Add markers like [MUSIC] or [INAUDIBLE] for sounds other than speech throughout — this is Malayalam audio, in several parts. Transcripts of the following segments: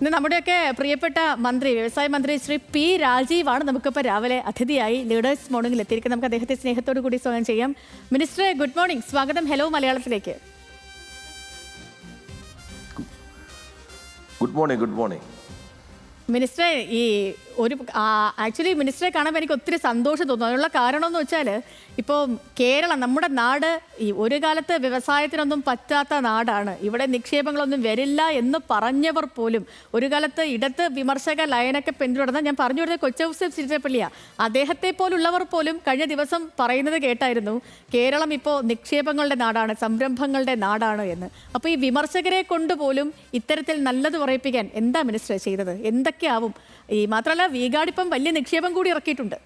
ഇന്ന് നമ്മുടെയൊക്കെ പ്രിയപ്പെട്ട മന്ത്രി വ്യവസായ മന്ത്രി ശ്രീ പി രാജീവാണ് നമുക്കിപ്പോൾ രാവിലെ അതിഥിയായി ലീഡേഴ്സ് മോർണിംഗിൽ എത്തിയിരിക്കുന്നത്. നമുക്ക് അദ്ദേഹത്തെ സ്നേഹത്തോടു കൂടി സ്വാഗതം ചെയ്യാം. മിനിസ്റ്ററെ ഗുഡ് മോർണിംഗ് സ്വാഗതം. ഹലോ മലയാളത്തിലേക്ക്. ഗുഡ് മോർണിംഗ് ഗുഡ് മോർണിംഗ് മിനിസ്റ്ററെ ഈ ഒരു ആക്ച്വലി മിനിസ്റ്ററെ കാണുമ്പോൾ എനിക്ക് ഒത്തിരി സന്തോഷം തോന്നുന്നു അതിനുള്ള കാരണം എന്ന് വെച്ചാൽ ഇപ്പോൾ കേരളം നമ്മുടെ നാട് ഈ ഒരു കാലത്ത് വ്യവസായത്തിനൊന്നും പറ്റാത്ത നാടാണ്. ഇവിടെ നിക്ഷേപങ്ങളൊന്നും വരില്ല എന്ന് പറഞ്ഞവർ പോലും. ഒരു കാലത്ത് ഇടത്ത് വിമർശക ലയനൊക്കെ പിന്തുടർന്ന ഞാൻ പറഞ്ഞു വരുന്നത് കൊച്ചൗസഫ് ചിരിച്ചപ്പള്ളിയാണ് അദ്ദേഹത്തെ പോലുള്ളവർ പോലും കഴിഞ്ഞ ദിവസം പറയുന്നത് കേട്ടായിരുന്നു കേരളം ഇപ്പോൾ നിക്ഷേപങ്ങളുടെ നാടാണ് സംരംഭങ്ങളുടെ നാടാണ് എന്ന്. അപ്പോൾ ഈ വിമർശകരെ കൊണ്ടുപോലും ഇത്തരത്തിൽ നല്ലത് പറയിപ്പിക്കാൻ എന്താ മിനിസ്റ്റർ ചെയ്തത്? എന്തൊക്കെയാവും? ഈ മാത്രമല്ല വീഗാഡ് വലിയ നിക്ഷേപം കൂടി ഇറക്കിയിട്ടുണ്ട്.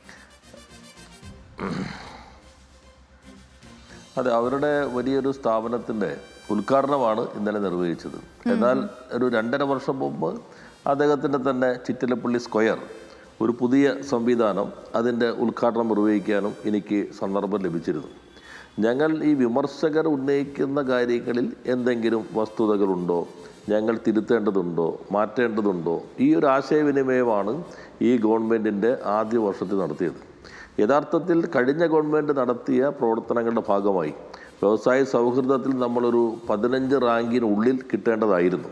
അതെ അവരുടെ വലിയൊരു സ്ഥാപനത്തിന്റെ ഉദ്ഘാടനമാണ് ഇന്നലെ നിർവഹിച്ചത്. എന്നാൽ ഒരു രണ്ടര വർഷം മുമ്പ് അദ്ദേഹത്തിന്റെ തന്നെ ചിറ്റലപ്പള്ളി സ്ക്വയർ ഒരു പുതിയ സംവിധാനം അതിന്റെ ഉദ്ഘാടനം നിർവഹിക്കാനും എനിക്ക് സന്ദർഭം ലഭിച്ചിരുന്നു. ഞങ്ങൾ ഈ വിമർശകർ ഉന്നയിക്കുന്ന കാര്യങ്ങളിൽ എന്തെങ്കിലും വസ്തുതകളുണ്ടോ ഞങ്ങൾ തിരുത്തേണ്ടതുണ്ടോ മാറ്റേണ്ടതുണ്ടോ? ഈ ഒരു ആശയവിനിമയമാണ് ഈ ഗവൺമെന്റിന്റെ ആദ്യ വർഷത്തിൽ നടത്തിയത്. യഥാർത്ഥത്തിൽ കഴിഞ്ഞ ഗവൺമെന്റ് നടത്തിയ പ്രവർത്തനങ്ങളുടെ ഭാഗമായി വ്യവസായ സൗഹൃദത്തിൽ നമ്മളൊരു പതിനഞ്ച് റാങ്കിനുള്ളിൽ കിട്ടേണ്ടതായിരുന്നു.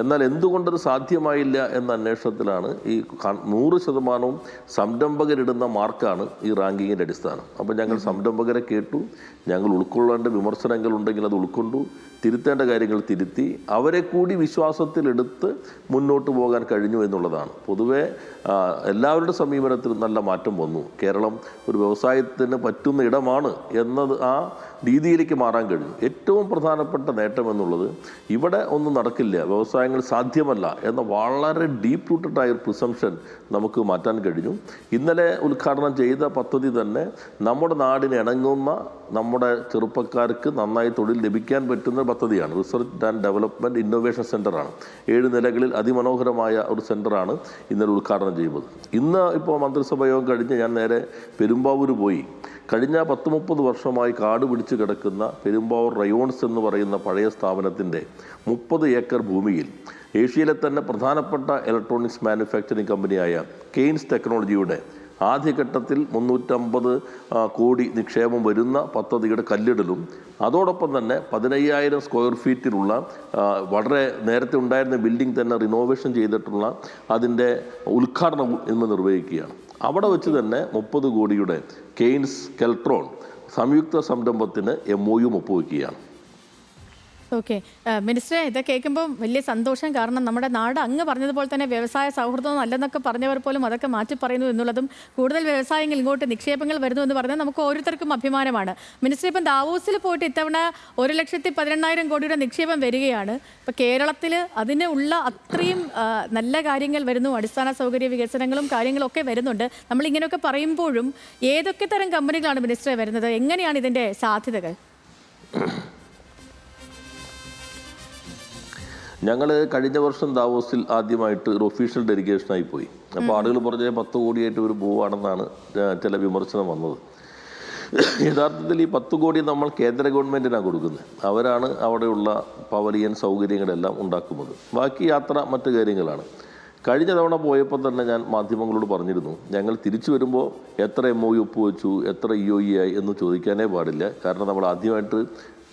എന്നാൽ എന്തുകൊണ്ടത് സാധ്യമായില്ല എന്ന അന്വേഷണത്തിലാണ് ഈ നൂറ് ശതമാനവും സംരംഭകരിടുന്ന മാർക്കാണ് ഈ റാങ്കിങ്ങിന്റെ അടിസ്ഥാനം. അപ്പോൾ ഞങ്ങൾ സംരംഭകരെ കേട്ടു ഞങ്ങൾ ഉൾക്കൊള്ളേണ്ട വിമർശനങ്ങൾ ഉണ്ടെങ്കിൽ അത് ഉൾക്കൊണ്ടു തിരുത്തേണ്ട കാര്യങ്ങൾ തിരുത്തി അവരെ കൂടി വിശ്വാസത്തിലെടുത്ത് മുന്നോട്ട് പോകാൻ കഴിഞ്ഞു എന്നുള്ളതാണ്. പൊതുവെ എല്ലാവരുടെ സമീപനത്തിൽ നല്ല മാറ്റം വന്നു. കേരളം ഒരു വ്യവസായത്തിന് പറ്റുന്ന ഇടമാണ് എന്നത് ആ രീതിയിലേക്ക് മാറാൻ കഴിഞ്ഞു ഏറ്റവും പ്രധാനപ്പെട്ട നേട്ടം എന്നുള്ളത് ഇവിടെ ഒന്നും നടക്കില്ല വ്യവസായങ്ങൾ സാധ്യമല്ല എന്ന വളരെ ഡീപ്പ് റൂട്ടഡ് ആയ ഒരു പ്രിസംഷൻ നമുക്ക് മാറ്റാൻ കഴിഞ്ഞു. ഇന്നലെ ഉദ്ഘാടനം ചെയ്ത പദ്ധതി തന്നെ നമ്മുടെ നാടിന് ഇണങ്ങുന്ന നമ്മുടെ ചെറുപ്പക്കാർക്ക് നന്നായി തൊഴിൽ ലഭിക്കാൻ പറ്റുന്ന പദ്ധതിയാണ്. റിസർച്ച് ആൻഡ് ഡെവലപ്മെന്റ് ഇന്നോവേഷൻ സെന്ററാണ് ഏഴ് നിലകളിൽ അതിമനോഹരമായ ഒരു സെന്ററാണ് ഇന്നലെ ഉദ്ഘാടനം ചെയ്യുന്നത്. ഇന്ന് ഇപ്പോൾ മന്ത്രിസഭയോഗം കഴിഞ്ഞ് ഞാൻ നേരെ പെരുമ്പാവൂർ പോയി. കഴിഞ്ഞ പത്ത് മുപ്പത് വർഷമായി കാട് പിടിച്ച് കിടക്കുന്ന പെരുമ്പാവൂർ റയോൺസ് എന്ന് പറയുന്ന പഴയ സ്ഥാപനത്തിന്റെ മുപ്പത് ഏക്കർ ഭൂമിയിൽ ഏഷ്യയിലെ തന്നെ പ്രധാനപ്പെട്ട ഇലക്ട്രോണിക്സ് മാനുഫാക്ചറിംഗ് കമ്പനിയായ കെയ്ൻസ് ടെക്നോളജിയുടെ ആദ്യഘട്ടത്തിൽ മുന്നൂറ്റമ്പത് കോടി നിക്ഷേപം വരുന്ന പദ്ധതിയുടെ കല്ലിടലും അതോടൊപ്പം തന്നെ പതിനയ്യായിരം സ്ക്വയർ ഫീറ്റിലുള്ള വളരെ നേരത്തെ ഉണ്ടായിരുന്ന ബിൽഡിംഗ് തന്നെ റിനോവേഷൻ ചെയ്തിട്ടുള്ള അതിന്റെ ഉദ്ഘാടനവും ഇന്ന് നിർവഹിക്കുകയാണ്. അവിടെ വെച്ച് തന്നെ മുപ്പത് കോടിയുടെ കെയ്ൻസ് കെൽട്രോൺ സംയുക്ത സംരംഭത്തിന് എം ഒ യു ഒപ്പുവെക്കുകയാണ്. ഓക്കെ. മിനിസ്റ്ററെ ഇത് കേൾക്കുമ്പോൾ വലിയ സന്തോഷം. കാരണം നമ്മുടെ നാട് അങ്ങ് പറഞ്ഞതുപോലെ തന്നെ വ്യവസായ സൗഹൃദം അല്ലെന്നൊക്കെ പറഞ്ഞവർ പോലും അതൊക്കെ മാറ്റി പറയുന്നു എന്നുള്ളതും കൂടുതൽ വ്യവസായങ്ങൾ ഇങ്ങോട്ട് നിക്ഷേപങ്ങൾ വരുന്നു എന്ന് പറഞ്ഞാൽ നമുക്ക് ഓരോരുത്തർക്കും അഭിമാനമാണ്. മിനിസ്റ്റർ ഇപ്പം ദാവോസിൽ പോയിട്ട് ഇത്തവണ ഒരു ലക്ഷത്തി പതിനെണ്ണായിരം കോടിയുടെ നിക്ഷേപം വരികയാണ്. ഇപ്പം കേരളത്തിൽ അതിന് ഉള്ള അത്രയും നല്ല കാര്യങ്ങൾ വരുന്നു. അടിസ്ഥാന സൗകര്യ വികസനങ്ങളും കാര്യങ്ങളൊക്കെ വരുന്നുണ്ട്. നമ്മൾ ഇങ്ങനെയൊക്കെ പറയുമ്പോഴും ഏതൊക്കെ തരം കമ്പനികളാണ് മിനിസ്റ്ററെ വരുന്നത്? എങ്ങനെയാണ് ഇതിന്റെ സാധ്യതകൾ? [COUGHS] ഞങ്ങൾ കഴിഞ്ഞ വർഷം ദാവോസിൽ ആദ്യമായിട്ട് ഒരു ഒഫീഷ്യൽ ഡെലിഗേഷനായി പോയി. അപ്പോൾ ആളുകൾ പറഞ്ഞ പത്ത് കോടിയായിട്ട് ഒരു പോവാണെന്നാണ് ചില വിമർശനം വന്നത്. യഥാർത്ഥത്തിൽ ഈ പത്ത് കോടി നമ്മൾ കേന്ദ്ര ഗവൺമെന്റിനാണ് കൊടുക്കുന്നത്. അവരാണ് അവിടെയുള്ള പവലിയൻ സൗകര്യങ്ങളെല്ലാം ഉണ്ടാക്കുന്നത്. ബാക്കി യാത്ര മറ്റു കാര്യങ്ങളാണ്. കഴിഞ്ഞ തവണ പോയപ്പോൾ തന്നെ ഞാൻ മാധ്യമങ്ങളോട് പറഞ്ഞിരുന്നു ഞങ്ങൾ തിരിച്ചു വരുമ്പോൾ എത്ര എം ഒ ഒപ്പുവെച്ചു എത്ര ഇ ഒ ഇ ആയി എന്ന് ചോദിക്കാനേ പാടില്ല. കാരണം നമ്മൾ ആദ്യമായിട്ട്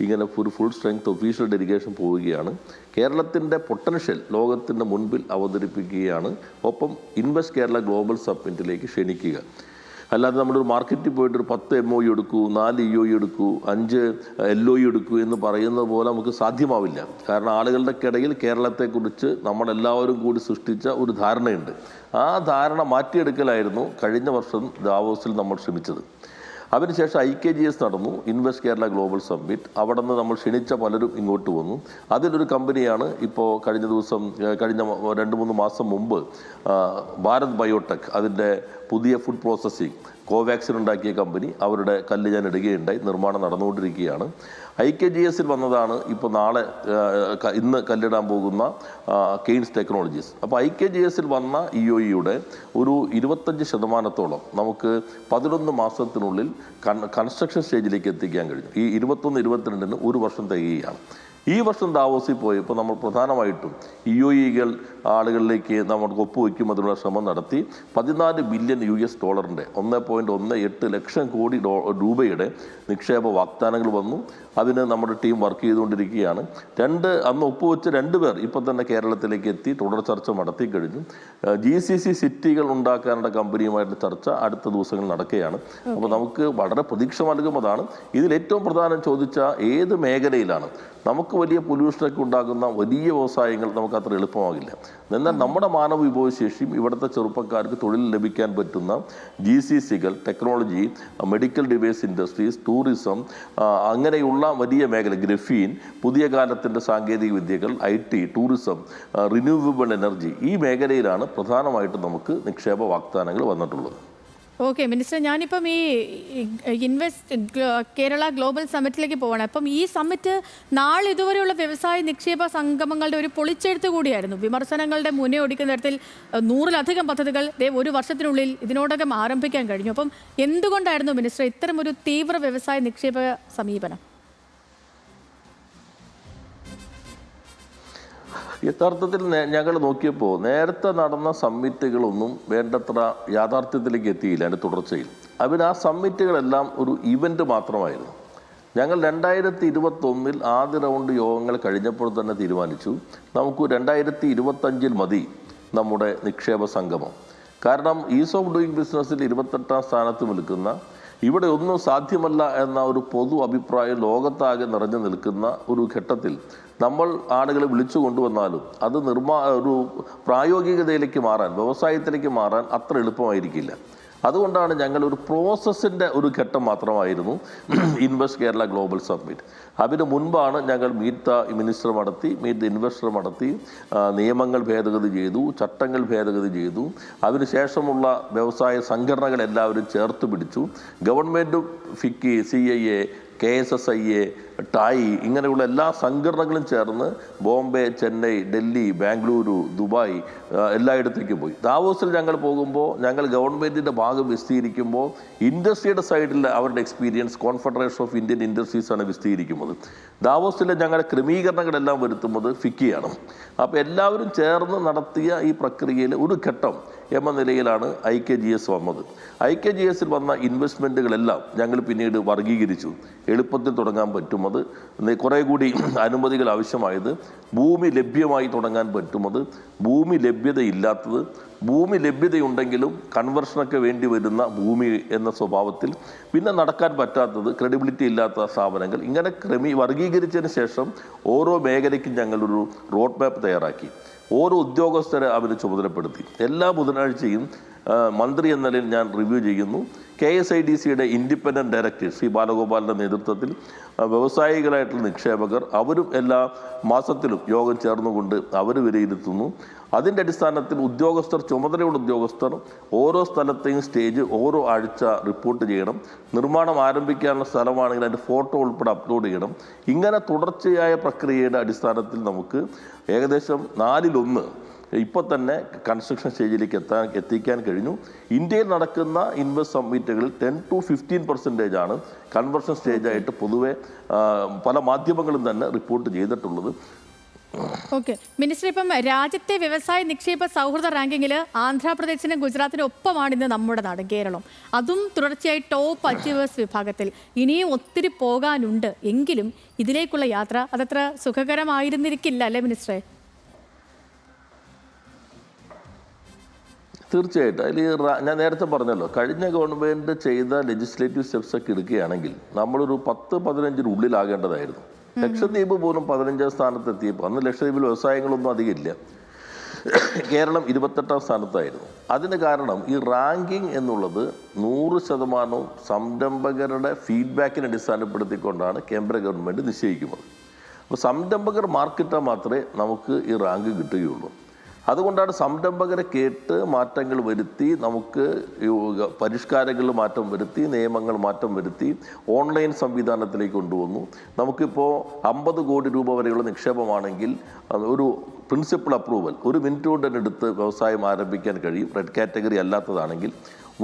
ഇങ്ങനെ ഒരു ഫുൾ സ്ട്രെങ്ത് ഒഫീഷ്യൽ ഡെലിഗേഷൻ പോവുകയാണ്. കേരളത്തിന്റെ പൊട്ടൻഷ്യൽ ലോകത്തിന്റെ മുൻപിൽ അവതരിപ്പിക്കുകയാണ്. ഒപ്പം ഇൻവെസ്റ്റ് കേരള ഗ്ലോബൽ സബ്മിറ്റിലേക്ക് ക്ഷണിക്കുക. അല്ലാതെ നമ്മളൊരു മാർക്കറ്റിൽ പോയിട്ട് ഒരു പത്ത് എം ഒ എടുക്കൂ നാല് ഇ ഒ ഇ എടുക്കൂ അഞ്ച് എൽ ഒ എടുക്കൂ എന്ന് പറയുന്നത് പോലെ നമുക്ക് സാധ്യമാവില്ല. കാരണം ആളുകളുടെ ഇടയിൽ കേരളത്തെക്കുറിച്ച് നമ്മളെല്ലാവരും കൂടി സൃഷ്ടിച്ച ഒരു ധാരണയുണ്ട്. ആ ധാരണ മാറ്റിയെടുക്കലായിരുന്നു കഴിഞ്ഞ വർഷം ദാവോസിൽ നമ്മൾ ശ്രമിച്ചത്. അതിനുശേഷം ഐ കെ ജി എസ് നടന്നു ഇൻവെസ്റ്റ് കേരള ഗ്ലോബൽ സബ്മിറ്റ് അവിടെ നിന്ന് നമ്മൾ ക്ഷണിച്ച പലരും ഇങ്ങോട്ട് വന്നു. അതിലൊരു കമ്പനിയാണ് ഇപ്പോൾ കഴിഞ്ഞ ദിവസം കഴിഞ്ഞ രണ്ട് മൂന്ന് മാസം മുമ്പ് ഭാരത് ബയോടെക് അതിന്റെ പുതിയ ഫുഡ് പ്രോസസ്സിംഗ് കോവാക്സിൻ ഉണ്ടാക്കിയ കമ്പനി അവരുടെ കല്ല് ഞാൻ ഇടുകയുണ്ടായി. നിർമ്മാണം നടന്നുകൊണ്ടിരിക്കുകയാണ്. ഐ കെ ജി എസിൽ വന്നതാണ് ഇപ്പോൾ നാളെ ഇന്ന് കല്ലിടാൻ പോകുന്ന കെയ്ൻസ് ടെക്നോളജീസ്. അപ്പോൾ ഐ കെ ജി എസിൽ വന്ന ഇ ഒ ഇയുടെ ഒരു ഇരുപത്തഞ്ച് ശതമാനത്തോളം നമുക്ക് പതിനൊന്ന് മാസത്തിനുള്ളിൽ കൺ കൺസ്ട്രക്ഷൻ സ്റ്റേജിലേക്ക് എത്തിക്കാൻ കഴിഞ്ഞു. ഈ ഇരുപത്തൊന്ന് ഇരുപത്തിരണ്ടിന് ഒരു വർഷം തികയുകയാണ്. ഈ വർഷം ദാവോസിൽ പോയി ഇപ്പോൾ നമ്മൾ പ്രധാനമായിട്ടും യു ഇകൾ ആളുകളിലേക്ക് നമുക്ക് ഒപ്പുവെക്കും അതിനുള്ള ശ്രമം നടത്തി പതിനാല് ബില്യൺ യു എസ് ഡോളറിന്റെ ഒന്ന് പോയിന്റ് ഒന്ന് എട്ട് ലക്ഷം കോടി ഡോ രൂപയുടെ നിക്ഷേപ വാഗ്ദാനങ്ങൾ വന്നു. അതിന് നമ്മുടെ ടീം വർക്ക് ചെയ്തുകൊണ്ടിരിക്കുകയാണ്. രണ്ട് അന്ന് ഒപ്പുവെച്ച രണ്ട് പേർ ഇപ്പം തന്നെ കേരളത്തിലേക്ക് എത്തി തുടർ ചർച്ച നടത്തി കഴിഞ്ഞു. ജി സി സി സിറ്റികൾ ഉണ്ടാക്കാനുള്ള കമ്പനിയുമായിട്ടുള്ള ചർച്ച അടുത്ത ദിവസങ്ങളിൽ നടക്കുകയാണ്. അപ്പോൾ നമുക്ക് വളരെ പ്രതീക്ഷ നൽകുന്നതാണ് ഇതിൽ ഏറ്റവും പ്രധാനം ചോദിച്ച ഏത് മേഖലയിലാണ്? നമുക്ക് വലിയ പൊല്യൂഷനൊക്കെ ഉണ്ടാകുന്ന വലിയ വ്യവസായങ്ങൾ നമുക്ക് അത്ര എളുപ്പമാകില്ല. എന്നാൽ നമ്മുടെ മാനവ വിഭവശേഷിയും ഇവിടുത്തെ ചെറുപ്പക്കാർക്ക് തൊഴിൽ ലഭിക്കാൻ പറ്റുന്ന G C സികൾ technology medical device industries tourism അങ്ങനെയുള്ള വലിയ മേഖല ഗ്രഫീൻ പുതിയ കാലത്തിന്റെ സാങ്കേതിക വിദ്യകൾ I T tourism renewable energy ഈ മേഖലയിലാണ് പ്രധാനമായിട്ടും നമുക്ക് നിക്ഷേപ വാഗ്ദാനങ്ങൾ വന്നിട്ടുള്ളത്. ഓക്കെ മിനിസ്റ്റർ ഞാനിപ്പം ഈ ഇൻവെസ്റ്റ് കേരള ഗ്ലോബൽ സമ്മിറ്റിലേക്ക് പോവാണ്. അപ്പം ഈ സമ്മിറ്റ് നാളെ ഇതുവരെയുള്ള വ്യവസായ നിക്ഷേപ സംഗമങ്ങളുടെ ഒരു പൊളിച്ചെഴുത്ത് കൂടിയായിരുന്നു. വിമർശനങ്ങളുടെ മുന്നേ ഒടിക്കുന്ന തരത്തിൽ നൂറിലധികം പദ്ധതികൾ ഒരു വർഷത്തിനുള്ളിൽ ഇതിനോടകം ആരംഭിക്കാൻ കഴിഞ്ഞു. അപ്പം എന്തുകൊണ്ടായിരുന്നു മിനിസ്റ്റർ ഇത്തരം ഒരു തീവ്ര വ്യവസായ നിക്ഷേപ സമീപനം? യഥാർത്ഥത്തിൽ ഞങ്ങൾ നോക്കിയപ്പോൾ നേരത്തെ നടന്ന സമ്മിറ്റുകളൊന്നും വേണ്ടത്ര യാഥാർത്ഥ്യത്തിലേക്ക് എത്തിയില്ല അതിന്റെ തുടർച്ചയിൽ. അതിന് ആ സമ്മിറ്റുകളെല്ലാം ഒരു ഇവന്റ് മാത്രമായിരുന്നു. ഞങ്ങൾ രണ്ടായിരത്തി ഇരുപത്തൊന്നിൽ ആദ്യ റൗണ്ട് യോഗങ്ങൾ കഴിഞ്ഞപ്പോൾ തന്നെ തീരുമാനിച്ചു. നമുക്ക് രണ്ടായിരത്തി ഇരുപത്തഞ്ചിൽ മതി നമ്മുടെ നിക്ഷേപ സംഗമം. കാരണം ഈസ് ഓഫ് ഡൂയിങ് ബിസിനസ്സിൽ ഇരുപത്തെട്ടാം സ്ഥാനത്ത് നിൽക്കുന്ന ഇവിടെ ഒന്നും സാധ്യമല്ല എന്ന ഒരു പൊതു അഭിപ്രായം ലോകത്താകെ നിറഞ്ഞു നിൽക്കുന്ന ഒരു ഘട്ടത്തിൽ നമ്മൾ ആളുകളെ വിളിച്ചു കൊണ്ടുവന്നാലും അത് നിർമ്മാ ഒരു പ്രായോഗികതയിലേക്ക് മാറാൻ വ്യവസായത്തിലേക്ക് മാറാൻ അത്ര എളുപ്പമായിരിക്കില്ല. അതുകൊണ്ടാണ് ഞങ്ങൾ ഒരു പ്രോസസ്സിന്റെ ഒരു ഘട്ടം മാത്രമായിരുന്നു [CLEARS THROAT] ഇൻവെസ്റ്റ് കേരള ഗ്ലോബൽ സബ്മിറ്റ് അതിന് മുൻപാണ് ഞങ്ങൾ മീറ്റ് ദ മിനിസ്റ്റർ നടത്തി മീറ്റ് ദ ഇൻവെസ്റ്റർ നടത്തി നിയമങ്ങൾ ഭേദഗതി ചെയ്തു ചട്ടങ്ങൾ ഭേദഗതി ചെയ്തു. അതിനുശേഷമുള്ള വ്യവസായ സംഘടനകൾ എല്ലാവരും ചേർത്ത് പിടിച്ചു. ഗവൺമെന്റും FICCI C I A K S S I A ടായി ഇങ്ങനെയുള്ള എല്ലാ സംഘടനകളും ചേർന്ന് ബോംബെ ചെന്നൈ ഡൽഹി ബാംഗ്ലൂരു ദുബായ് എല്ലായിടത്തേക്കും പോയി. ദാവോസിൽ ഞങ്ങൾ പോകുമ്പോൾ ഞങ്ങൾ ഗവൺമെന്റിന്റെ ഭാഗം വിസ്തീരിക്കുമ്പോൾ ഇൻഡസ്ട്രിയുടെ സൈഡിൽ അവരുടെ എക്സ്പീരിയൻസ് കോൺഫെഡറേഷൻ ഓഫ് ഇന്ത്യൻ ഇൻഡസ്ട്രീസാണ് വിസ്തീരിക്കുന്നത്. ദാവോസിലെ ഞങ്ങളുടെ ക്രമീകരണങ്ങളെല്ലാം വരുത്തുന്നത് ഫിക്കിയാണ്. അപ്പോൾ എല്ലാവരും ചേർന്ന് നടത്തിയ ഈ പ്രക്രിയയിൽ ഒരു ഘട്ടം എന്ന നിലയിലാണ് ഐ കെ ജി എസ് വന്നത്. ഐ കെ ജി എസിൽ വന്ന ഇൻവെസ്റ്റ്മെന്റുകളെല്ലാം ഞങ്ങൾ പിന്നീട് വർഗീകരിച്ചു എളുപ്പത്തിൽ തുടങ്ങാൻ പറ്റുമത് കുറേ കൂടി [CLEARS THROAT] അനുമതികൾ ആവശ്യമായത് ഭൂമി ലഭ്യമായി തുടങ്ങാൻ പറ്റുമത് ഭൂമി ലഭ്യതയില്ലാത്തത് ഭൂമി ലഭ്യതയുണ്ടെങ്കിലും കൺവെർഷനൊക്കെ വേണ്ടി വരുന്ന ഭൂമി എന്ന സ്വഭാവത്തിൽ പിന്നെ നടക്കാൻ പറ്റാത്തത് ക്രെഡിബിലിറ്റി ഇല്ലാത്ത സ്ഥാപനങ്ങൾ ഇങ്ങനെ ക്രമീ വർഗീകരിച്ചതിന് ശേഷം ഓരോ മേഖലയ്ക്കും ഞങ്ങളൊരു റോഡ് മാപ്പ് തയ്യാറാക്കി. ഓരോ ഉദ്യോഗസ്ഥരെ അവർ ചുമതലപ്പെടുത്തി. എല്ലാ ബുധനാഴ്ചയും മന്ത്രി എന്ന നിലയിൽ ഞാൻ റിവ്യൂ ചെയ്യുന്നു. കെ എസ് ഐ ഡി സിയുടെ ഇൻഡിപെൻഡന്റ് ഡയറക്ടർ ശ്രീ ബാലഗോപാലിന്റെ നേതൃത്വത്തിൽ വ്യവസായികളായിട്ടുള്ള നിക്ഷേപകർ അവരും എല്ലാ മാസത്തിലും യോഗം ചേർന്നുകൊണ്ട് അവർ വിലയിരുത്തുന്നു. അതിന്റെ അടിസ്ഥാനത്തിൽ ഉദ്യോഗസ്ഥർ ചുമതലയുള്ള ഉദ്യോഗസ്ഥർ ഓരോ സ്ഥലത്തെയും സ്റ്റേജ് ഓരോ ആഴ്ച റിപ്പോർട്ട് ചെയ്യണം. നിർമ്മാണം ആരംഭിക്കാനുള്ള സ്ഥലമാണെങ്കിൽ അതിന്റെ ഫോട്ടോ ഉൾപ്പെടെ അപ്ലോഡ് ചെയ്യണം. ഇങ്ങനെ തുടർച്ചയായ പ്രക്രിയയുടെ അടിസ്ഥാനത്തിൽ നമുക്ക് ഏകദേശം നാലിലൊന്ന് ഇപ്പോൾ തന്നെ കൺസ്ട്രക്ഷൻ സ്റ്റേജിലേക്ക് എത്താൻ എത്തിക്കാൻ കഴിഞ്ഞു. ഇന്ത്യയിൽ നടക്കുന്ന ഇൻവെസ്റ്റ് സമ്മിറ്റുകളിൽ ടെൻ ടു ഫിഫ്റ്റീൻ പെർസെന്റേജ് ആണ് കൺവെർഷൻ സ്റ്റേജായിട്ട് പൊതുവെ പല മാധ്യമങ്ങളും തന്നെ റിപ്പോർട്ട് ചെയ്തിട്ടുള്ളത്. ഓക്കെ. മിനിസ്റ്റർ ഇപ്പം രാജ്യത്തെ വ്യവസായ നിക്ഷേപ സൗഹൃദ റാങ്കിങ്ങിൽ ആന്ധ്രാപ്രദേശിനും ഗുജറാത്തിനും ഒപ്പമാണ് ഇന്ന് നമ്മുടെ നാട് കേരളം. അതും തുടർച്ചയായി ടോപ്പ് അച്ചീവേഴ്സ് വിഭാഗത്തിൽ. ഇനിയും ഒത്തിരി പോകാനുണ്ട്. എങ്കിലും ഇതിലേക്കുള്ള യാത്ര അതത്ര സുഖകരമായിരുന്നിരിക്കില്ല അല്ലേ മിനിസ്റ്ററെ? തീർച്ചയായിട്ടും. അതിൽ ഞാൻ നേരത്തെ പറഞ്ഞല്ലോ കഴിഞ്ഞ ഗവൺമെന്റ് ചെയ്ത ലെജിസ്ലേറ്റീവ് സ്റ്റെപ്സ് ഒക്കെ എടുക്കുകയാണെങ്കിൽ നമ്മളൊരു പത്ത് പതിനഞ്ചിന് ഉള്ളിലാകേണ്ടതായിരുന്നു ലക്ഷദ്വീപ് പോലും പതിനഞ്ചാം സ്ഥാനത്ത് എത്തിയപ്പോൾ അന്ന് ലക്ഷദ്വീപിൽ വ്യവസായങ്ങളൊന്നും അധികം ഇല്ല കേരളം ഇരുപത്തെട്ടാം സ്ഥാനത്തായിരുന്നു. അതിന് കാരണം ഈ റാങ്കിങ് എന്നുള്ളത് നൂറ് ശതമാനവും സംരംഭകരുടെ ഫീഡ്ബാക്കിനെ അടിസ്ഥാനപ്പെടുത്തിക്കൊണ്ടാണ് കേന്ദ്ര ഗവൺമെന്റ് നിശ്ചയിക്കുന്നത്. അപ്പോൾ സംരംഭകർ മാർക്കിട്ടാൽ മാത്രമേ നമുക്ക് ഈ റാങ്ക് കിട്ടുകയുള്ളൂ. അതുകൊണ്ടാണ് സംരംഭകരെ കേട്ട് മാറ്റങ്ങൾ വരുത്തി നമുക്ക് പരിഷ്കാരങ്ങളിൽ മാറ്റം വരുത്തി നിയമങ്ങൾ മാറ്റം വരുത്തി ഓൺലൈൻ സംവിധാനത്തിലേക്ക് കൊണ്ടുവന്നു. നമുക്കിപ്പോൾ അമ്പത് കോടി രൂപ വരെയുള്ള നിക്ഷേപമാണെങ്കിൽ ഒരു പ്രിൻസിപ്പൽ അപ്രൂവൽ ഒരു മിനിറ്റ് കൊണ്ട് തന്നെ എടുത്ത് വ്യവസായം ആരംഭിക്കാൻ കഴിയും. റെഡ് കാറ്റഗറി അല്ലാത്തതാണെങ്കിൽ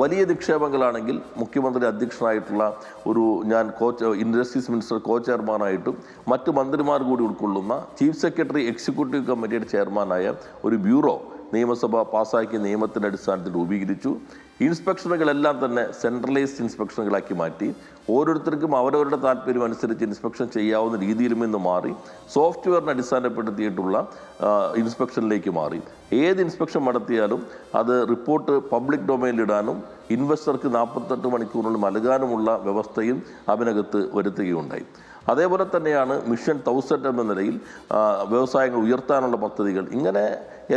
വലിയ നിക്ഷേപങ്ങളാണെങ്കിൽ മുഖ്യമന്ത്രി അധ്യക്ഷനായിട്ടുള്ള ഒരു ഞാൻ കോച്ച് ഇൻഡസ്ട്രീസ് മിനിസ്റ്റർ കോ ചെയർമാനായിട്ടും മറ്റ് മന്ത്രിമാർ കൂടി ഉൾക്കൊള്ളുന്ന ചീഫ് സെക്രട്ടറി എക്സിക്യൂട്ടീവ് കമ്മിറ്റിയുടെ ചെയർമാനായ ഒരു ബ്യൂറോ നിയമസഭ പാസാക്കിയ നിയമത്തിന്റെ അടിസ്ഥാനത്തിൽ രൂപീകരിച്ചു. ഇൻസ്പെക്ഷനുകളെല്ലാം തന്നെ സെൻട്രലൈസ്ഡ് ഇൻസ്പെക്ഷനുകളാക്കി മാറ്റി ഓരോരുത്തർക്കും അവരവരുടെ താല്പര്യം അനുസരിച്ച് ഇൻസ്പെക്ഷൻ ചെയ്യാവുന്ന രീതിയിലും ഇന്ന് മാറി. സോഫ്റ്റ്വെയറിനെ അടിസ്ഥാനപ്പെടുത്തിയിട്ടുള്ള ഇൻസ്പെക്ഷനിലേക്ക് മാറി. ഏത് ഇൻസ്പെക്ഷൻ നടത്തിയാലും അത് റിപ്പോർട്ട് പബ്ലിക് ഡൊമൈനിലിടാനും ഇൻവെസ്റ്റർക്ക് നാൽപ്പത്തെട്ട് മണിക്കൂറിനുള്ളിൽ നൽകാനുമുള്ള വ്യവസ്ഥയും അതിനകത്ത് വരുത്തുകയുണ്ടായി. അതേപോലെ തന്നെയാണ് മിഷൻ തൗസൻഡ് എന്ന നിലയിൽ വ്യവസായങ്ങൾ ഉയർത്താനുള്ള പദ്ധതികൾ. ഇങ്ങനെ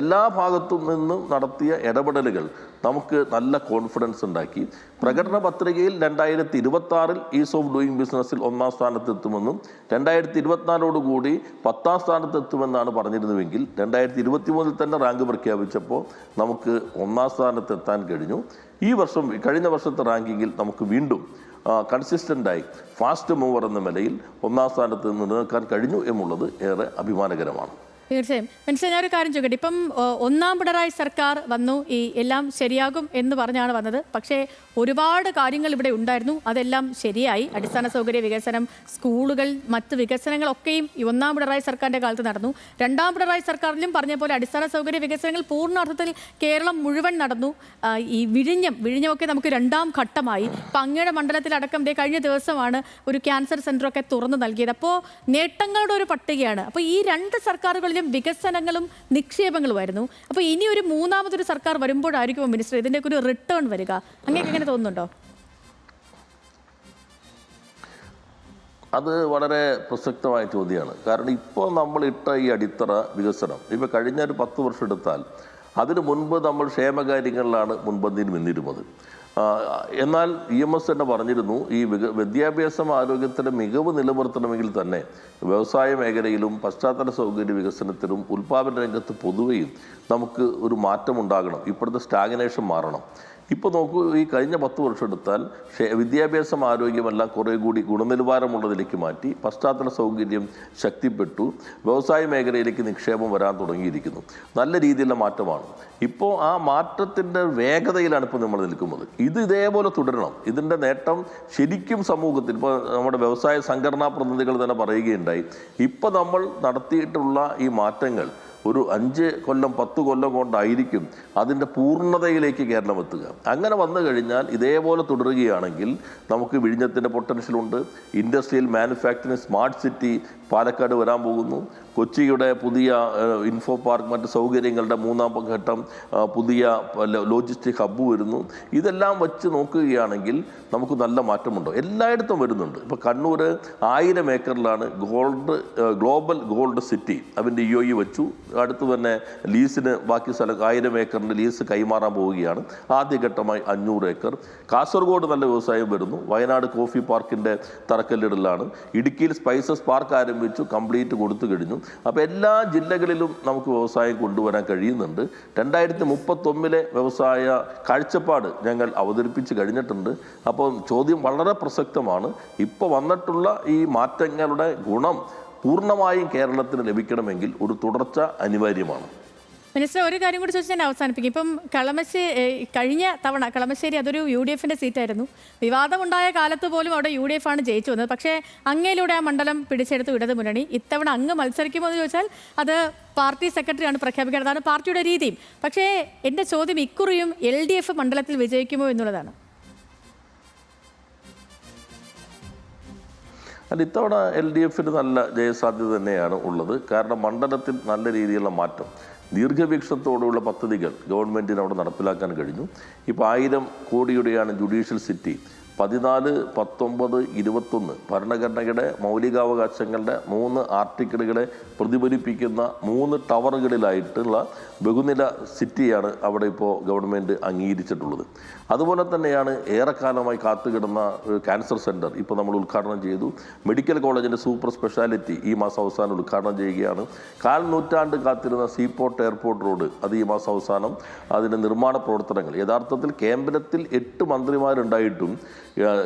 എല്ലാ ഭാഗത്തു നിന്നും നടത്തിയ ഇടപെടലുകൾ നമുക്ക് നല്ല കോൺഫിഡൻസ് ഉണ്ടാക്കി. പ്രകടന പത്രികയിൽ രണ്ടായിരത്തി ഇരുപത്തി ആറിൽ ഈസ് ഓഫ് ഡൂയിങ് ബിസിനസ്സിൽ ഒന്നാം സ്ഥാനത്തെത്തുമെന്നും രണ്ടായിരത്തി ഇരുപത്തിനാലോടുകൂടി പത്താം സ്ഥാനത്തെത്തുമെന്നാണ് പറഞ്ഞിരുന്നുവെങ്കിൽ രണ്ടായിരത്തി ഇരുപത്തി മൂന്നിൽ തന്നെ റാങ്ക് പ്രഖ്യാപിച്ചപ്പോൾ നമുക്ക് ഒന്നാം സ്ഥാനത്തെത്താൻ കഴിഞ്ഞു. ഈ വർഷം കഴിഞ്ഞ വർഷത്തെ റാങ്കിങ്ങിൽ നമുക്ക് വീണ്ടും കൺസിസ്റ്റന്റായി ഫാസ്റ്റ് മൂവർ എന്ന നിലയിൽ ഒന്നാം സ്ഥാനത്ത് നിലനിൽക്കാൻ കഴിഞ്ഞു എന്നുള്ളത് ഏറെ അഭിമാനകരമാണ്. തീർച്ചയായും. മനസ്സിലായി ഞാനൊരു കാര്യം ചോദിക്കട്ടെ? ഇപ്പം ഒന്നാം പിണറായി സർക്കാർ വന്നു ഈ എല്ലാം ശരിയാകും എന്ന് പറഞ്ഞാണ് വന്നത്. പക്ഷേ ഒരുപാട് കാര്യങ്ങൾ ഇവിടെ ഉണ്ടായിരുന്നു. അതെല്ലാം ശരിയായി. അടിസ്ഥാന സൗകര്യ വികസനം സ്കൂളുകൾ മറ്റ് വികസനങ്ങളൊക്കെയും ഈ ഒന്നാം പിണറായി സർക്കാരിന്റെ കാലത്ത് നടന്നു. രണ്ടാം പിണറായി സർക്കാരിലും പറഞ്ഞ പോലെ അടിസ്ഥാന സൗകര്യ വികസനങ്ങൾ പൂർണാർത്ഥത്തിൽ കേരളം മുഴുവൻ നടന്നു. ഈ വിഴിഞ്ഞം വിഴിഞ്ഞമൊക്കെ നമുക്ക് രണ്ടാം ഘട്ടമായി. ഇപ്പം അങ്ങയുടെ മണ്ഡലത്തിലടക്കം ദേ കഴിഞ്ഞ ദിവസമാണ് ഒരു ക്യാൻസർ സെന്ററൊക്കെ തുറന്നു നൽകിയത്. അപ്പോൾ നേട്ടങ്ങളുടെ ഒരു പട്ടികയാണ്. അപ്പോൾ ഈ രണ്ട് സർക്കാരുകളിലും വികസനങ്ങളും നിക്ഷേപങ്ങളുമായിരുന്നു. അപ്പോൾ ഇനി ഒരു മൂന്നാമതൊരു സർക്കാർ വരുമ്പോഴായിരിക്കും മിനിസ്റ്റർ ഇതിന്റെയൊക്കെ ഒരു റിട്ടേൺ വരിക. അങ്ങനെയൊക്കെ എങ്ങനെ തോന്നുന്നുണ്ടോ? അത് വളരെ പ്രസക്തമായ ചോദ്യമാണ്. കാരണം ഇപ്പോൾ നമ്മൾ ഇട്ട ഈ അടിത്തറ വികസനം ഇപ്പോൾ കഴിഞ്ഞ ഒരു പത്ത് വർഷം എടുത്താൽ അതിനു മുൻപ് നമ്മൾ ക്ഷേമകാര്യങ്ങളിലാണ് മുൻപന്തിയിൽ നിന്നിരുന്നത്. എന്നാൽ ഇ എം എസ് തന്നെ പറഞ്ഞിരുന്നു ഈ വിദ്യാഭ്യാസം ആരോഗ്യത്തിന്റെ മികവ് നിലനിർത്തണമെങ്കിൽ തന്നെ വ്യവസായ മേഖലയിലും പശ്ചാത്തല സൗകര്യ വികസനത്തിലും ഉൽപാദന രംഗത്ത് പൊതുവെയും നമുക്ക് ഒരു മാറ്റം ഉണ്ടാകണം ഇപ്പോഴത്തെ സ്റ്റാഗ്നേഷൻ മാറണം. ഇപ്പോൾ നോക്കൂ ഈ കഴിഞ്ഞ പത്ത് വർഷം എടുത്താൽ വിദ്യാഭ്യാസം ആരോഗ്യമെല്ലാം കുറേ കൂടി ഗുണനിലവാരമുള്ളതിലേക്ക് മാറ്റി പശ്ചാത്തല സൗകര്യം ശക്തിപ്പെട്ടു. വ്യവസായ മേഖലയിലേക്ക് നിക്ഷേപം വരാൻ തുടങ്ങിയിരിക്കുന്നു. നല്ല രീതിയിലുള്ള മാറ്റമാണ്. ഇപ്പോൾ ആ മാറ്റത്തിന്റെ വേഗതയിലാണ് ഇപ്പോൾ നമ്മൾ നിൽക്കുന്നത്. ഇത് ഇതേപോലെ തുടരണം. ഇതിന്റെ നേട്ടം ശരിക്കും സമൂഹത്തിൽ ഇപ്പോൾ നമ്മുടെ വ്യവസായ സംഘടനാ പ്രതിനിധികൾ തന്നെ പറയുകയുണ്ടായി. ഇപ്പോൾ നമ്മൾ നടത്തിയിട്ടുള്ള ഈ മാറ്റങ്ങൾ ഒരു അഞ്ച് കൊല്ലം പത്ത് കൊല്ലം കൊണ്ടായിരിക്കും അതിന്റെ പൂർണതയിലേക്ക് കേരളം എത്തുക. അങ്ങനെ വന്നു കഴിഞ്ഞാൽ ഇതേപോലെ തുടരുകയാണെങ്കിൽ നമുക്ക് വിഴിഞ്ഞത്തിന്റെ പൊട്ടൻഷ്യലുണ്ട് industrial manufacturing smart city Palakkad വരാൻ പോകുന്നു. കൊച്ചിയുടെ പുതിയ ഇൻഫോ പാർക്ക് മറ്റ് സൗകര്യങ്ങളുടെ മൂന്നാം ഘട്ടം പുതിയ ലോജിസ്റ്റിക് ഹബ്ബ് വരുന്നു. ഇതെല്ലാം വെച്ച് നോക്കുകയാണെങ്കിൽ നമുക്ക് നല്ല മാറ്റമുണ്ടോ. എല്ലായിടത്തും വരുന്നുണ്ട്. ഇപ്പോൾ കണ്ണൂർ ആയിരം ഏക്കറിലാണ് ഗോൾഡ് ഗ്ലോബൽ ഗോൾഡ് സിറ്റി അതിന്റെ ഇ ഒ ഇ വെച്ചു. അടുത്ത് തന്നെ ലീസിന് ബാക്കി സ്ഥലം ആയിരം ഏക്കറിന്റെ ലീസ് കൈമാറാൻ പോവുകയാണ്. ആദ്യഘട്ടമായി അഞ്ഞൂറ് ഏക്കർ. കാസർഗോഡ് നല്ല വ്യവസായം വരുന്നു. വയനാട് കോഫി പാർക്കിന്റെ തറക്കല്ലിടലാണ്. ഇടുക്കിയിൽ സ്പൈസസ് പാർക്ക് ആരംഭിച്ചു കംപ്ലീറ്റ് കൊടുത്തു കഴിഞ്ഞു. അപ്പോൾ എല്ലാ ജില്ലകളിലും നമുക്ക് വ്യവസായം കൊണ്ടുവരാൻ കഴിയുന്നുണ്ട്. രണ്ടായിരത്തി മുപ്പത്തൊന്നിലെ വ്യവസായ കാഴ്ചപ്പാട് ഞങ്ങൾ അവതരിപ്പിച്ച് കഴിഞ്ഞിട്ടുണ്ട്. അപ്പം ചോദ്യം വളരെ പ്രസക്തമാണ്. ഇപ്പോൾ വന്നിട്ടുള്ള ഈ മാറ്റങ്ങളുടെ ഗുണം പൂർണമായും കേരളത്തിന് ലഭിക്കണമെങ്കിൽ ഒരു തുടർച്ച അനിവാര്യമാണ്. മിനിസ്റ്റർ ഒരു കാര്യം കൂടി ചോദിച്ചാൽ ഞാൻ അവസാനിപ്പിക്കും. ഇപ്പം കളമശ്ശേരി കഴിഞ്ഞ തവണ കളമശ്ശേരി അതൊരു യു ഡി എഫിന്റെ സീറ്റായിരുന്നു. വിവാദമുണ്ടായ കാലത്ത് പോലും അവിടെ യു ഡി എഫ് ആണ് ജയിച്ചു വന്നത്. പക്ഷേ അങ്ങയിലൂടെ ആ മണ്ഡലം പിടിച്ചെടുത്ത് ഇടത് മുന്നണി. ഇത്തവണ അങ്ങ് മത്സരിക്കുമോ എന്ന് ചോദിച്ചാൽ അത് പാർട്ടി സെക്രട്ടറിയാണ് പ്രഖ്യാപിക്കുന്നത് അതാണ് പാർട്ടിയുടെ രീതിയും. പക്ഷേ എന്റെ ചോദ്യം ഇക്കുറിയും എൽ ഡി എഫ് മണ്ഡലത്തിൽ വിജയിക്കുമോ എന്നുള്ളതാണ്. അല്ല ഇത്തവണ എൽ ഡി എഫിന് നല്ല ജയസാധ്യത തന്നെയാണ് ഉള്ളത്. കാരണം മണ്ഡലത്തിൽ നല്ല രീതിയിലുള്ള മാറ്റം. ദീർഘവീക്ഷണത്തോടുള്ള പദ്ധതികൾ ഗവൺമെന്റിന് അവിടെ നടപ്പിലാക്കാൻ കഴിഞ്ഞു. ഇപ്പോൾ ആയിരം കോടിയുടെയാണ് ജുഡീഷ്യൽ സിറ്റി പതിനാല് പത്തൊമ്പത് ഇരുപത്തൊന്ന് ഭരണഘടനയുടെ മൗലികാവകാശങ്ങളുടെ മൂന്ന് ആർട്ടിക്കിളുകളെ പ്രതിഫലിപ്പിക്കുന്ന മൂന്ന് ടവറുകളിലായിട്ടുള്ള ബഹുനില സിറ്റിയാണ് അവിടെ ഇപ്പോൾ ഗവൺമെന്റ് അംഗീകരിച്ചിട്ടുള്ളത്. അതുപോലെ തന്നെയാണ് ഏറെക്കാലമായി കാത്തുകിടന്ന ക്യാൻസർ സെന്റർ ഇപ്പോൾ നമ്മൾ ഉദ്ഘാടനം ചെയ്തു. മെഡിക്കൽ കോളേജിന്റെ സൂപ്പർ സ്പെഷ്യാലിറ്റി ഈ മാസം അവസാനം ഉദ്ഘാടനം ചെയ്യുകയാണ്. കാൽ നൂറ്റാണ്ട് കാത്തിരുന്ന സീപോർട്ട് എയർപോർട്ട് റോഡ് അത് ഈ മാസം അവസാനം അതിന്റെ നിർമ്മാണ പ്രവർത്തനങ്ങൾ യഥാർത്ഥത്തിൽ കേന്ദ്രത്തിൽ എട്ട് മന്ത്രിമാരുണ്ടായിട്ടും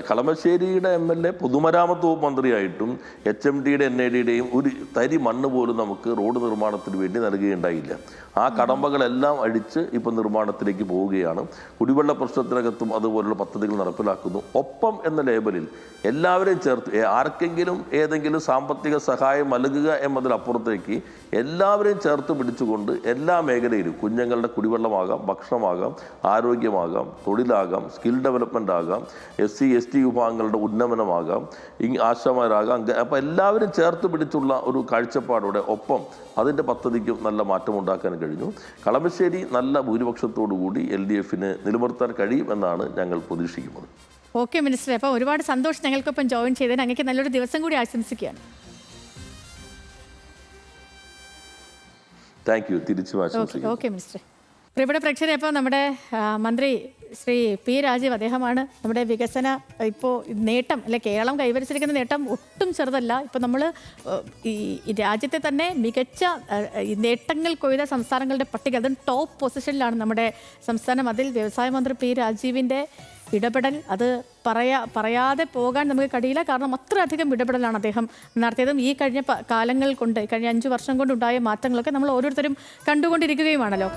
കളമശ്ശേരിയുടെ എം എൽ എ പൊതുമരാമത്ത് വകുപ്പ് മന്ത്രിയായിട്ടും എച്ച് എം ഡിയുടെ എൻ ഐ ഡിയുടെയും ഒരു തരി മണ്ണ് പോലും നമുക്ക് റോഡ് നിർമ്മാണത്തിന് വേണ്ടി നൽകുകയുണ്ടായില്ല. ആ കടമ്പകളെല്ലാം അഴിച്ച് ഇപ്പം നിർമ്മാണത്തിലേക്ക് പോവുകയാണ്. കുടിവെള്ള പ്രശ്നത്തിനകത്തും അതുപോലുള്ള പദ്ധതികൾ നടപ്പിലാക്കുന്നു. ഒപ്പം എന്ന ലേബലിൽ എല്ലാവരെയും ചേർത്ത് ആർക്കെങ്കിലും ഏതെങ്കിലും സാമ്പത്തിക സഹായം നൽകുക എന്നതിനപ്പുറത്തേക്ക് എല്ലാവരെയും ചേർത്ത് പിടിച്ചുകൊണ്ട് എല്ലാ മേഖലയിലും കുഞ്ഞുങ്ങളുടെ കുടിവെള്ളമാകാം ഭക്ഷണമാകാം ആരോഗ്യമാകാം തൊഴിലാകാം സ്കിൽ ഡെവലപ്മെന്റ് ആകാം എസ് സി എസ് ടി വിഭാഗങ്ങളുടെ ഉന്നമനമാകാം ആശാമാരാകാം അങ്ക- അപ്പം എല്ലാവരും ചേർത്ത് പിടിച്ചുള്ള ഒരു കാഴ്ചപ്പാടോടെ ഒപ്പം അതിന്റെ പദ്ധതിക്കും നല്ല മാറ്റമുണ്ടാക്കാൻ കഴിഞ്ഞു. കളമശ്ശേരി നല്ല ഭൂരിപക്ഷത്തോടു കൂടി എൽ ഡി എഫിന് നിലനിർത്താൻ കഴിയുമെന്നാണ് ഞങ്ങൾ പ്രതീക്ഷിക്കുന്നത്. ഓക്കെ മിനിസ്റ്റർ അപ്പോൾ ഒരുപാട് സന്തോഷം ഞങ്ങൾക്കൊപ്പം ജോയിൻ ചെയ്തതിന്. അങ്ങേക്ക് നല്ലൊരു ദിവസം കൂടി ആശംസിക്കുകയാണ്. Thank you. തിരിച്ചു ഓക്കെ മിനിസ്റ്റർ പ്രിയപ്പെട്ട പ്രേക്ഷകരെ അപ്പോൾ നമ്മുടെ മന്ത്രി ശ്രീ പി രാജീവ് അദ്ദേഹമാണ് നമ്മുടെ വികസന ഇപ്പോൾ നേട്ടം അല്ലെ കേരളം കൈവരിച്ചിരിക്കുന്ന നേട്ടം ഒട്ടും ചെറുതല്ല. ഇപ്പോൾ നമ്മൾ ഈ രാജ്യത്തെ തന്നെ മികച്ച നേട്ടങ്ങൾ കൊയ്ത സംസ്ഥാനങ്ങളുടെ പട്ടിക അതും ടോപ്പ് പൊസിഷനിലാണ് നമ്മുടെ സംസ്ഥാനം. അതിൽ വ്യവസായ മന്ത്രി പി രാജീവിന്റെ ഇടപെടൽ അത് പറയാ പറയാതെ പോകാൻ നമുക്ക് കഴിയില്ല. കാരണം അത്രയധികം ഇടപെടലാണ് അദ്ദേഹം നടത്തിയതും. ഈ കഴിഞ്ഞ കാലങ്ങൾ കൊണ്ട് കഴിഞ്ഞ അഞ്ചു വർഷം കൊണ്ടുണ്ടായ മാറ്റങ്ങളൊക്കെ നമ്മൾ ഓരോരുത്തരും കണ്ടുകൊണ്ടിരിക്കുകയുമാണല്ലോ.